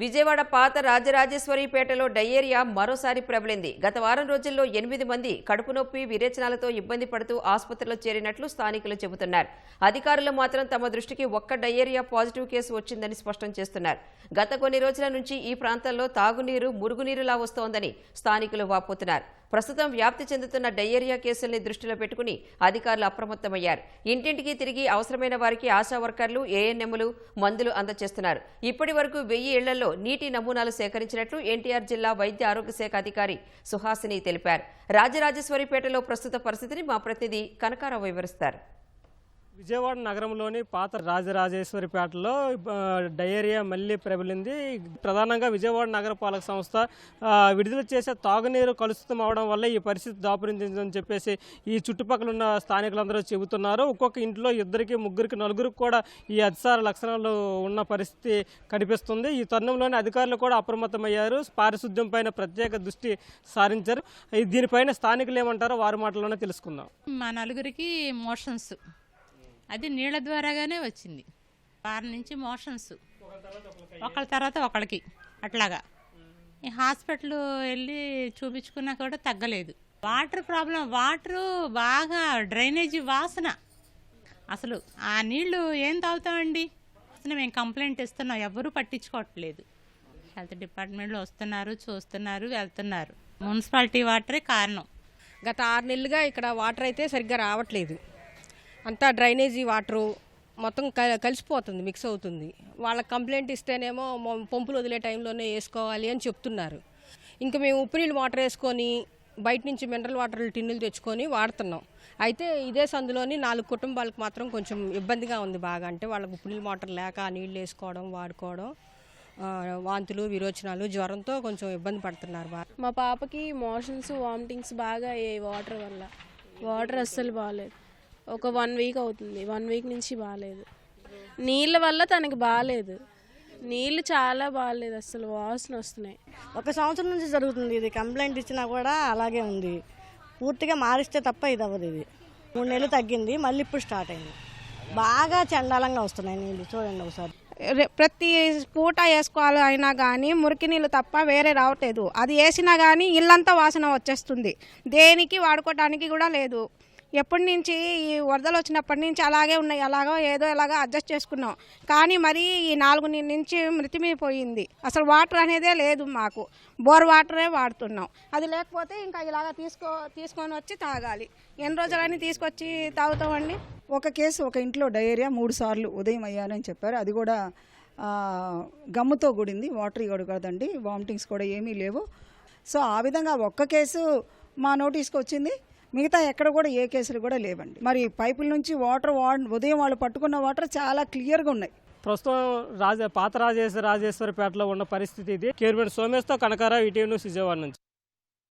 విజయవాడ పాత రాజరాజేశ్వరిపేటలో డయేరియా మరోసారి ప్రబలింది. గత వారం రోజుల్లో ఎనిమిది మంది కడుపు నొప్పి విరేచనాలతో ఇబ్బంది పడుతూ ఆసుపత్రిలో చేరినట్లు స్థానికులు చెబుతున్నారు. అధికారులు మాత్రం తమ దృష్టికి ఒక్క డయేరియా పాజిటివ్ కేసు వచ్చిందని స్పష్టం చేస్తున్నారు. గత కొన్ని రోజుల నుంచి ఈ ప్రాంతాల్లో తాగునీరు మురుగునీరులా వస్తోందని స్థానికులు వాపోతున్నారు. ప్రస్తుతం వ్యాప్తి చెందుతున్న డయేరియా కేసుల్ని దృష్టిలో పెట్టుకుని అధికారులు అప్రమత్తమయ్యారు. ఇంటింటికి తిరిగి అవసరమైన వారికి ఆశా వర్కర్లు ఏఎన్ఎంలు మందులు అందజేస్తున్నారు ఇప్పటి వరకు వెయ్యి ఇళ్ళలో నీటి నమూనాలు సేకరించినట్లు ఎన్టీఆర్ జిల్లా వైద్య ఆరోగ్య శాఖ అధికారి సుహాసిని తెలిపారు. రాజరాజేశ్వరిపేటలో ప్రస్తుత పరిస్థితిని మా ప్రతినిధి కనకారావు వివరిస్తారు. విజయవాడ నగరంలోని పాత రాజరాజేశ్వరిపేటలో డయేరియా మళ్ళీ ప్రబలింది. ప్రధానంగా విజయవాడ నగరపాలక సంస్థ విడుదల చేసే తాగునీరు కలుషితం అవడం వల్ల ఈ పరిస్థితి దాపురించిందని చెప్పేసి ఈ చుట్టుపక్కల ఉన్న స్థానికులందరూ చెబుతున్నారు. ఒక్కొక్క ఇంట్లో ఇద్దరికి ముగ్గురికి నలుగురికి కూడా ఈ అతిసార లక్షణాలు ఉన్న పరిస్థితి కనిపిస్తుంది. ఈ తరుణంలోని అధికారులు కూడా అప్రమత్తమయ్యారు. పారిశుద్ధ్యం పైన ప్రత్యేక దృష్టి సారించారు. దీనిపైన స్థానికులు ఏమంటారో వారి మాటల్లోనే తెలుసుకుందాం. మా నలుగురికి మోషన్స్. అది నీళ్ళ ద్వారాగానే వచ్చింది. వారి నుంచి మోషన్స్. ఒకళ్ళ తర్వాత ఒకళ్ళకి అట్లాగా. ఈ హాస్పిటల్ వెళ్ళి చూపించుకున్నా కూడా తగ్గలేదు. వాటర్ ప్రాబ్లం వాటరు బాగా డ్రైనేజీ వాసన. అసలు ఆ నీళ్ళు ఏం తాగుతామండి? అసలు మేము కంప్లైంట్ ఇస్తున్నాం ఎవరూ పట్టించుకోవట్లేదు. హెల్త్ డిపార్ట్మెంట్లో వస్తున్నారు చూస్తున్నారు వెళ్తున్నారు. మున్సిపాలిటీ వాటరే కారణం. గత ఆరు నెలలుగా ఇక్కడ వాటర్ అయితే సరిగ్గా రావట్లేదు. అంతా డ్రైనేజీ వాటరు మొత్తం క- కలిసిపోతుంది మిక్స్ అవుతుంది. వాళ్ళకి కంప్లైంట్ ఇస్తేనేమో పంపులు వదిలే టైంలోనే వేసుకోవాలి అని చెప్తున్నారు. ఇంకా మేము ఉప్పు నీళ్ళు వాటర్ వేసుకొని బయట నుంచి మినరల్ వాటర్ టిన్నులు తెచ్చుకొని వాడుతున్నాం. అయితే ఇదే సందులోని నాలుగు కుటుంబాలకు మాత్రం కొంచెం ఇబ్బందిగా ఉంది బాగా. అంటే వాళ్ళకి ఉప్పు నీళ్ళు వాటర్ లేక నీళ్ళు వేసుకోవడం వాడుకోవడం వాంతులు విరోచనాలు జ్వరంతో కొంచెం ఇబ్బంది పడుతున్నారు బాగా మా పాపకి మోషన్స్ వామిటింగ్స్ బాగా అయ్యాయి వాటర్ వల్ల. వాటర్ అస్సలు బాగాలేదు. ఒక వన్ వీక్ అవుతుంది. వన్ వీక్ నుంచి బాగాలేదు నీళ్ళ వల్ల తనకి బాగాలేదు నీళ్ళు చాలా బాగాలేదు అసలు. వాసన వస్తున్నాయి. ఒక సంవత్సరం నుంచి జరుగుతుంది ఇది. కంప్లైంట్ ఇచ్చినా కూడా అలాగే ఉంది. పూర్తిగా మారిస్తే తప్ప ఇది అవ్వదు ఇది. మూడు నెలలు తగ్గింది. మళ్ళీ ఇప్పుడు స్టార్ట్ అయింది. బాగా చండాలంగా వస్తున్నాయి నీళ్ళు. చూడండి ఒకసారి. ప్రతి పూట వేసుకోవాలి అయినా కానీ మురికి నీళ్ళు తప్ప వేరే రావట్లేదు. అది వేసినా కానీ ఇల్లంతా వాసన వచ్చేస్తుంది. దేనికి వాడుకోవడానికి కూడా లేదు. ఎప్పటి నుంచి ఈ వరదలు వచ్చినప్పటి నుంచి అలాగే ఉన్నాయి. అలాగో ఏదో ఎలాగో అడ్జస్ట్ చేసుకున్నాం. కానీ మరి ఈ నాలుగు నుంచి మృతిమైపోయింది అసలు వాటర్ అనేదే లేదు మాకు. బోర్ వాటరే వాడుతున్నాం. అది లేకపోతే ఇంకా ఇలాగ తీసుకో తీసుకొని వచ్చి తాగాలి. ఎన్ని రోజులని తీసుకొచ్చి తాగుతామండి? ఒక కేసు ఒక ఇంట్లో డయేరియా మూడు సార్లు ఉదయం అయ్యాలని చెప్పారు. అది కూడా గమ్ముతో కూడింది. వాటర్ కూడా కదండి. వామిటింగ్స్ కూడా ఏమీ లేవు. సో ఆ విధంగా ఒక్క కేసు మా నోటీస్కి వచ్చింది. మిగతా ఎక్కడ కూడా ఏ కేసులు కూడా లేవండి. మరి పైపుల నుంచి వాటర్ ఉదయం వాళ్ళు పట్టుకున్న వాటర్ చాలా క్లియర్గా ఉన్నాయి. ప్రస్తుతం రాజ పాత రాజేశ్వర రాజేశ్వరిపేటలో ఉన్న పరిస్థితి ఇది. కేర్మెంట్ సోమేశ్తో కనకారావు ఈటీవీ న్యూస్ విజయవాడ నుంచి.